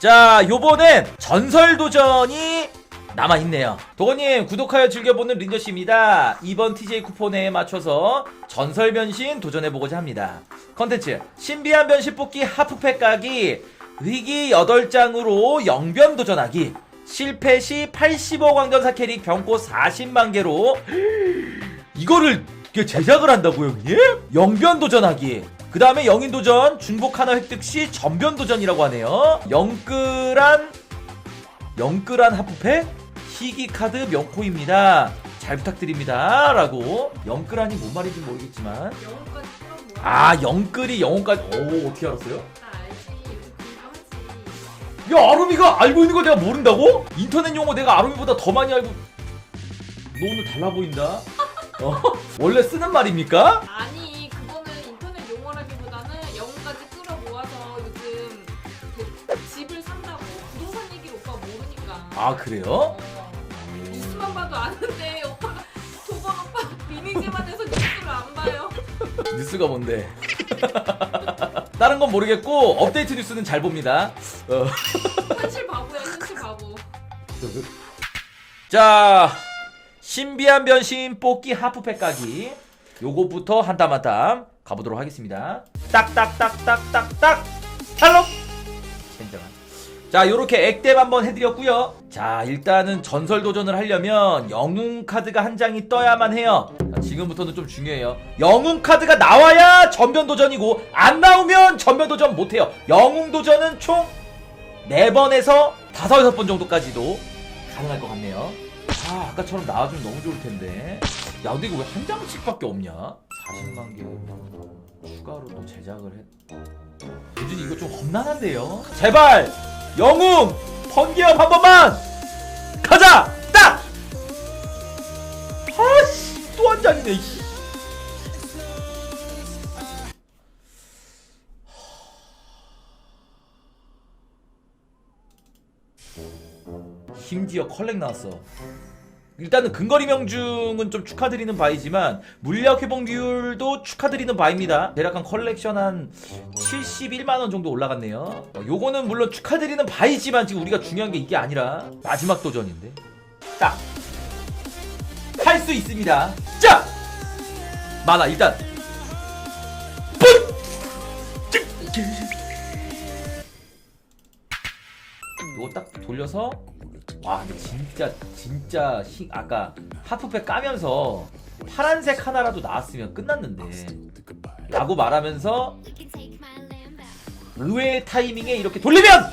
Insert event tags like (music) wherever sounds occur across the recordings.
자, 요번엔 전설 도전이 남아있네요. 도건님, 구독하여 즐겨보는 린저씨입니다. 이번 TJ 쿠폰에 맞춰서 전설 변신 도전해보고자 합니다. 컨텐츠, 신비한 변신 뽑기 하프팩 까기, 위기 8장으로 영변 도전하기, 실패 시 80억 왕전사 캐릭 병고 40만 개로, 이거를 이게 제작을 한다고요, 형님? 영변 도전하기. 그 다음에 영인 도전, 중복 하나 획득 시 전변 도전이라고 하네요. 영끌한 영끌한 하프팩 희귀 카드 명코입니다. 잘 부탁드립니다. 라고 영끌한이 뭔 말인지 모르겠지만. 아 영끌이 영혼까지 오 어떻게 알았어요? 야 아루미가 알고 있는 걸 내가 모른다고? 인터넷 용어 내가 아루미보다 더 많이 알고 너 오늘 달라 보인다 어? (laughs) 원래 쓰는 말입니까? 아니 그거는 인터넷 용어라기보다는 영어까지 끌어모아서 요즘 그 집을 산다고 부동산 얘기를 오빠 모르니까. 아 그래요? 어. 뉴스만 봐도 아는데 오빠가 도건 오빠 리니지만 해서 뉴스를 안 봐요. (laughs) 뉴스가 뭔데? (laughs) 다른 건 모르겠고 업데이트 뉴스는 잘 봅니다. 어. 현실 바보야 현실 바보. 자 신비한 변신 뽑기 하프팩 까기 요거부터 한 땀 한 땀 가보도록 하겠습니다. 딱딱딱딱딱딱. 찰록! 젠장한 자 요렇게 액땜 한번 해드렸고요. 자 일단은 전설 도전을 하려면 영웅 카드가 한 장이 떠야만 해요. 자, 지금부터는 좀 중요해요. 영웅 카드가 나와야 전변 도전이고 안 나오면 전변 도전 못해요. 영웅 도전은 총 4번에서 5, 6번 정도까지도 가능할 것 같네요. 아 아까처럼 나와주면 너무 좋을 텐데. 야 근데 이거 왜 한 장씩밖에 없냐? 40만 개 추가로 또 제작을 했 요즘 이거 좀 험난한데요? 제발 영웅 번개업 한 번만 가자 딱 아씨 또 한 장이네 씨. 심지어 컬렉 나왔어. 일단은 근거리 명중은 좀 축하드리는 바이지만 물약 회복률도 축하드리는 바입니다. 대략 한 컬렉션 한 71만 원 정도 올라갔네요. 어, 요거는 물론 축하드리는 바이지만 지금 우리가 중요한 게 이게 아니라 마지막 도전인데. 딱. 할 수 있습니다. 자! 만화 일단. 뿌! 찌! 요거 딱 돌려서 와 근데 진짜 진짜 히, 아까 하프팩 까면서 파란색 하나라도 나왔으면 끝났는데. 라고 말하면서 의외의 타이밍에 이렇게 돌리면.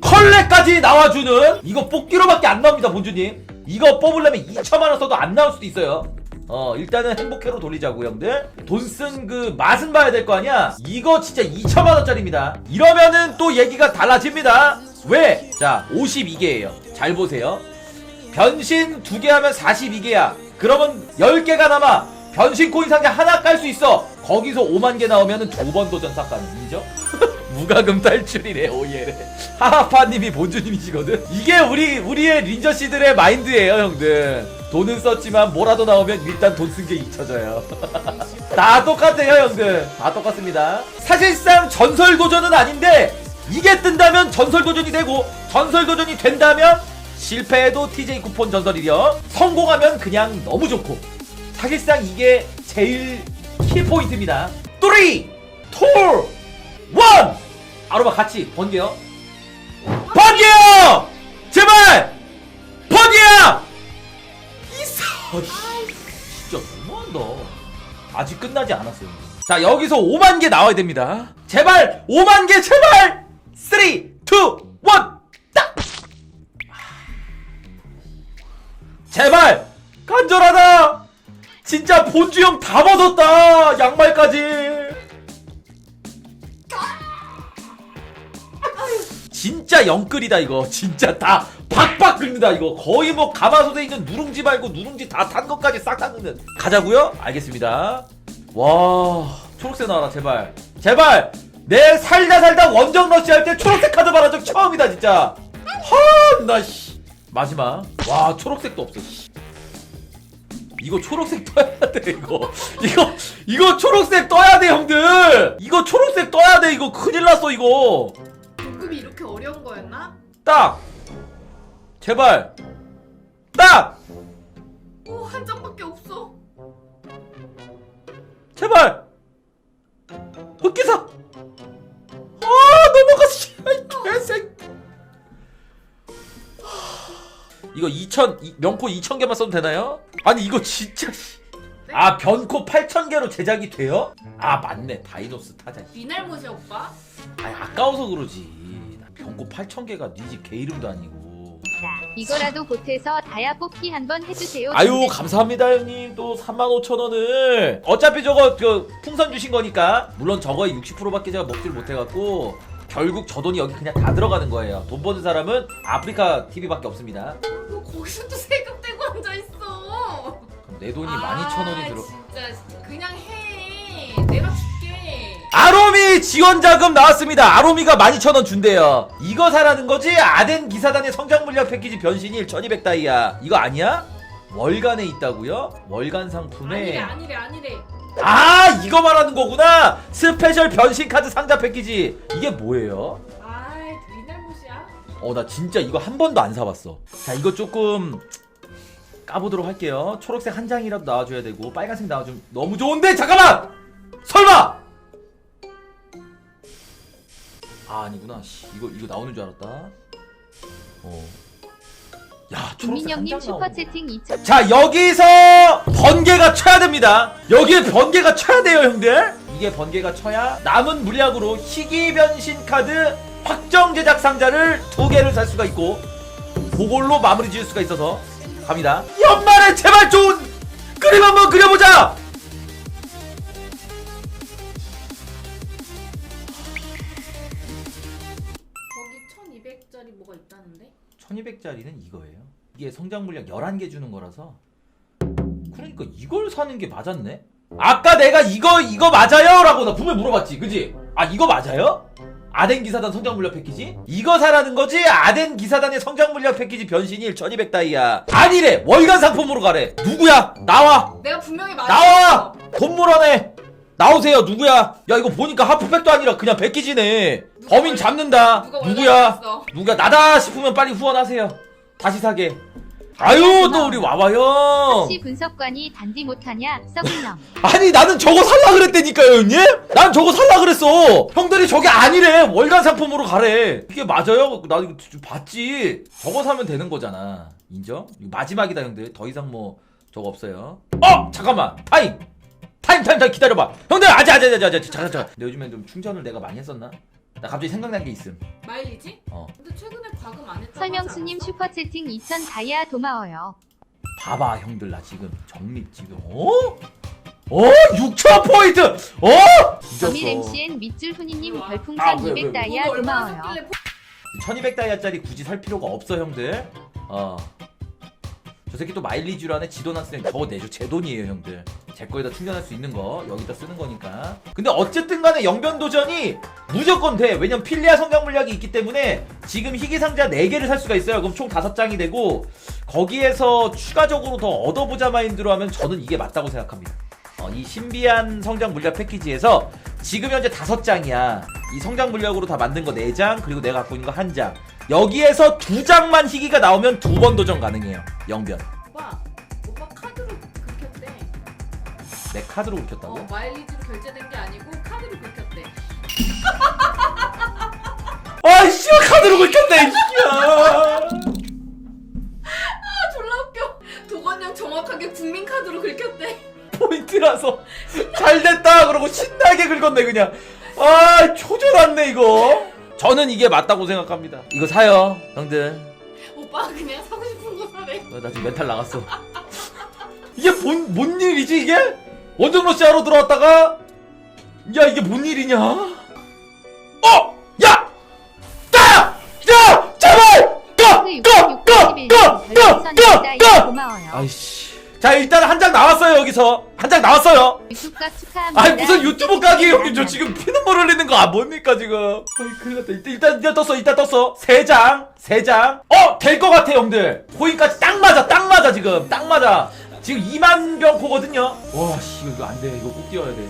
컬렉까지 나와주는 이거 뽑기로밖에 안 나옵니다 본주님. 이거 뽑으려면 2천만원 써도 안 나올 수도 있어요 어 일단은 행복회로 돌리자고 형들. 돈 쓴 그 맛은 봐야 될 거 아니야? 이거 진짜 2천만원짜리입니다. 이러면은 또 얘기가 달라집니다. 왜? 자 52개예요. 잘 보세요. 변신 두개 하면 42개야. 그러면 10개가 남아. 변신 코인 상자 하나 깔 수 있어. 거기서 5만 개 나오면은 두 번 도전 삭가는 인정? (laughs) 무과금 탈출이래 오예래 하하파님이 본주님이시거든? 이게 우리 우리의 린저 씨들의 마인드예요 형들 돈은 썼지만 뭐라도 나오면 일단 돈 쓴 게 잊혀져요. (laughs) 다 똑같아요 형들. 다 똑같습니다. 사실상 전설 도전은 아닌데 이게 뜬다면 전설 도전이 되고 전설 도전이 된다면 실패해도 TJ 쿠폰 전설이려. 성공하면 그냥 너무 좋고. 사실상 이게 제일 키포인트입니다. 3 2 1 아로마 같이 번개요. 번개요 진짜 너무한다. 아직 끝나지 않았어요. 자 여기서 5만 개 나와야 됩니다. 제발 5만 개 제발! 3 2 1 딱! 제발! 간절하다! 진짜 본주 형 다 벗었다 양말까지. 진짜 영끌이다 이거. 진짜 다 박박 긁는다 이거. 거의 뭐 가마솥에 있는 누룽지 말고 누룽지 다 탄 것까지 싹 다 긁는 가자고요? 알겠습니다. 와 초록색 나와라 제발. 제발! 내 살다 살다 원정 러시 할 때 초록색 카드 받은 적 처음이다 진짜. 하나씨. 마지막. 와 초록색도 없어 씨. 이거 초록색 떠야 돼 이거. 이거 이거 초록색 떠야 돼 형들! 이거 초록색 떠야 돼 이거 큰일 났어 이거. 등급이 이렇게 어려운 거였나? 딱 제발 딱 오, 한 장밖에 없어. 제발 흑기사 아 넘어갔어 아이 개색 이거 2000 이- 명코 2000개만 써도 되나요? 아니 이거 진짜 씨. 아 변코 8000개로 제작이 돼요? 아 맞네 다이노스 타자 미날못이 오빠? 아니 아까워서 그러지 나 변코 8000개가 네집개 이름도 아니고 이거라도 보태서 다야 뽑기 한번 해주세요. 아유 감사합니다 형님 또 35,000원을 어차피 저거 그 풍선 주신 거니까 물론 저거의 60%밖에 제가 먹질 못해갖고 결국 저 돈이 여기 그냥 다 들어가는 거예요 돈 버는 사람은 아프리카 TV밖에 없습니다 너 거기서도 세금 떼고 앉아있어. 내 돈이 12,000원이 들어 진짜 그냥 해. 내가 줄게. 아로미 지원 자금 나왔습니다. 아로미가 12,000원 준대요. 이거 사라는 거지? 아덴 기사단의 성장 물량 패키지 변신일 1200 다이아. 이거 아니야? 월간에 있다고요? 월간 상품에 아니래 아니래 아니래. 아 이거 말하는 거구나. 스페셜 변신 카드 상자 패키지. 이게 뭐예요? 아이 미날못이야. 어 나 진짜 이거 한 번도 안 사봤어. 자 이거 조금 까보도록 할게요. 초록색 한 장이라도 나와줘야 되고 빨간색 나와주면 너무 좋은데 잠깐만. 설마. 아 아니구나. 씨, 이거 이거 나오는 줄 알았다. 어. 야 초록색 한 김민영님 장 나오는 거. 슈퍼채팅 2천. 자 여기서 번개가 쳐야 됩니다 여기에 번개가 쳐야 돼요 형들 이게 번개가 쳐야 남은 물약으로 희귀 변신 카드 확정 제작 상자를 두 개를 살 수가 있고 그걸로 마무리 지을 수가 있어서 갑니다 연말에 제발 좋은 그림 한번 그려보자 1200짜리는 이거예요 이게 성장 물약 11개 주는 거라서 그러니까 이걸 사는 게 맞았네 아까 내가 이거 이거 맞아요? 라고 나 분명히 물어봤지 그지? 아 이거 맞아요? 아덴 기사단 성장 물약 패키지? 이거 사라는 거지? 아덴 기사단의 성장 물약 패키지 변신일 1200 다이아 아니래 월간 상품으로 가래 누구야 나와 내가 분명히 말했어. 나와 돈 물어내 나오세요 누구야 야 이거 보니까 하프팩도 아니라 그냥 누가 범인 월- 잡는다 누가 누구야? 누가 나다 싶으면 빨리 후원하세요. 다시 사게. 아유 또 우리 와봐요. 혹시 분석관이 단디 못하냐? 썩은 놈. (laughs) 아니 나는 저거 살라 그랬다니까요 형님. 난 저거 살라 그랬어. 형들이 저게 아니래. 월간 상품으로 가래. 이게 맞아요? 나 이거 좀 봤지. 저거 사면 되는 거잖아. 인정? 이거 마지막이다 형들. 더 이상 뭐 저거 없어요. 어 잠깐만. 타임. 타임 타임 타임 기다려봐. 형들 아자 아자 아자 아자 잠깐 잠깐. 근데 요즘에 좀 충전을 내가 많이 했었나? 나 갑자기 생각난 게 있음. 마일리지? 어. 근데 최근에 과금 안 했다고 설명수님 하지 슈퍼채팅 2천 다이아 고마워요. 봐봐 형들 나 지금 정립 지금 어? 어? 6천 포인트 어? 범일 잊었어 MCN 밑줄 훈이님 아, 별풍선 왜, 왜, 왜? 200 다이아 그거 얼마나 고마워요. 샀길래 1200 다이아짜리 굳이 살 필요가 없어 형들 어저 새끼 또 마일리지로 하네 지도났으니 저거 내줘 제 돈이에요 형들 제 거에다 충전할 수 있는 거 여기다 쓰는 거니까 근데 어쨌든 간에 영변 도전이 무조건 돼 왜냐면 필리아 성장 물약이 있기 때문에 지금 희귀 상자 4개를 살 수가 있어요 그럼 총 5장이 되고 거기에서 추가적으로 더 얻어보자 마인드로 하면 저는 이게 맞다고 생각합니다 어, 이 신비한 성장 물약 패키지에서 지금 현재 다섯 장이야. 이 성장 물약으로 다 만든 거네 장, 그리고 내가 갖고 있는 거한 장. 여기에서 두 장만 희귀가 나오면 두 번 도전 가능해요. 영변. 카드로 긁혔다고? 어 마일리지로 결제된 게 아니고 카드로 긁혔대 (laughs) 아이씨, 카드로 긁혔네, 이씨야. 아 졸라 웃겨 도건영 정확하게 국민카드로 긁혔대 포인트라서 잘 됐다 그러고 신나게 긁었네 그냥. 아, 초조났네 이거. 저는 이게 맞다고 생각합니다. 이거 사요, 형들. 오빠 그냥 사고 싶은 거 사래 어, 나 지금 멘탈 나갔어. 이게 뭔, 뭔 일이지, 이게? 원정 러시 하러 들어왔다가, 야, 이게 뭔 일이냐? 어! 야! 야! 야! 제발! 가! 가! 가! 가! 가! 가! 가! 고마워요. 아이씨. 자, 일단 한 장 나왔어요, 여기서. 한 장 나왔어요. 유튜브각 축하합니다. 아니, 무슨 유튜브 각이에요, 형님. 저 지금 피눈물 흘리는 거, 아, 뭡니까, 지금? 아이, 큰일 났다. 일단, 일단, 일단 떴어, 일단 떴어. 세 장, 세 장. 어! 될 것 같아. 형들 코인까지 딱 맞아 딱 맞아 지금 딱 맞아 지금 2만 병코거든요 와 씨 이거 안 돼 이거 꼭 뛰어야 돼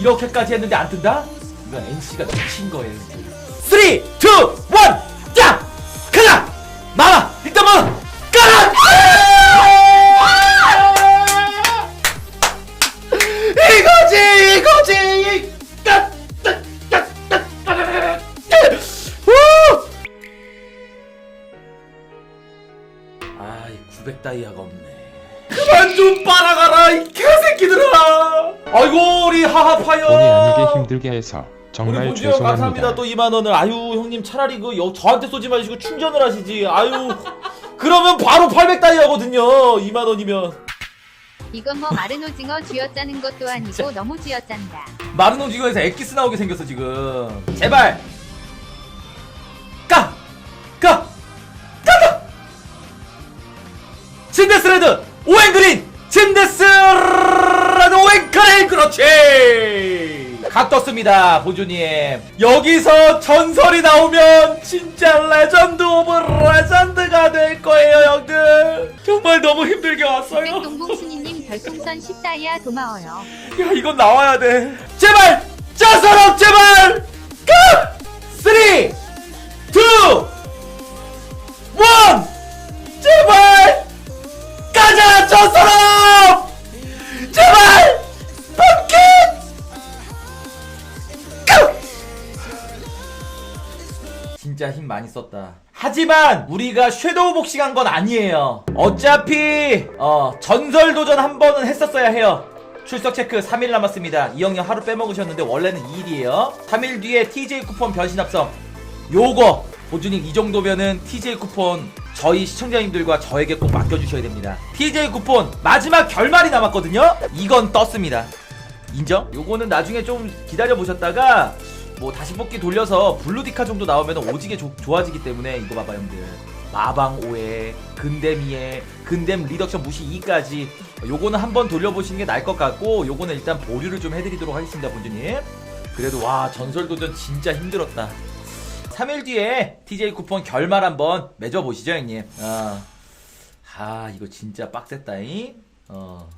이렇게까지 했는데 안 뜬다? 이거 NC가 미친 거예요 3 2 1 야! 가자! 나와! 일단 뭐 가라! 이거지 이거지 까- 우! 아, 이900 다이아가 없네. 그만 좀 빨아가라, 이 개새끼들아! 아이고, 우리 하하파이어! 본의 아니게 힘들게 해서 우리 정말 본주 형 감사합니다. 죄송합니다. 또 2만 원을. 아유, 형님 차라리 그 여, 저한테 쏘지 마시고 충전을 하시지. 아유, 그러면 바로 800 다이아거든요. 2만 원이면. 이건 뭐 마른 오징어 쥐어짜는 것도 아니고 너무 쥐어짠다. 마른 오징어에서 엑기스 나오게 생겼어 지금. 제발. 그렇지. 각 떴습니다 보주님. 여기서 전설이 나오면 진짜 레전드 오브 레전드가 될 거예요 형들. 정말 너무 힘들게 왔어요. 백동봉순이님 별풍선 10다이아 고마워요. 야 이건 나와야 돼 제발 짜서럽 제발 진짜 힘 많이 썼다. 하지만 우리가 섀도우 복싱한 건 아니에요. 어차피 어, 전설 도전 한 번은 했었어야 해요. 출석 체크 3일 남았습니다. 이 형님 하루 빼먹으셨는데 원래는 2일이에요. 3일 뒤에 TJ 쿠폰 변신 합성. 요거 보주님 이 정도면은 TJ 쿠폰 저희 시청자님들과 저에게 꼭 맡겨주셔야 됩니다. TJ 쿠폰 마지막 결말이 남았거든요. 이건 떴습니다. 인정? 요거는 나중에 좀 기다려 보셨다가 뭐 다시 뽑기 돌려서 블루디카 정도 나오면 오지게 조- 좋아지기 때문에 이거 봐봐 형들. 마방 5에 근댐 2에 근댐 리덕션 무시 2까지. 요거는 한번 돌려보시는 게 나을 것 같고 요거는 일단 보류를 좀 해드리도록 하겠습니다 본주님. 그래도 와 전설도전 진짜 힘들었다. 3일 뒤에 TJ 쿠폰 결말 한번 맺어보시죠 형님. 어. 아 이거 진짜 빡셌다잉. 어.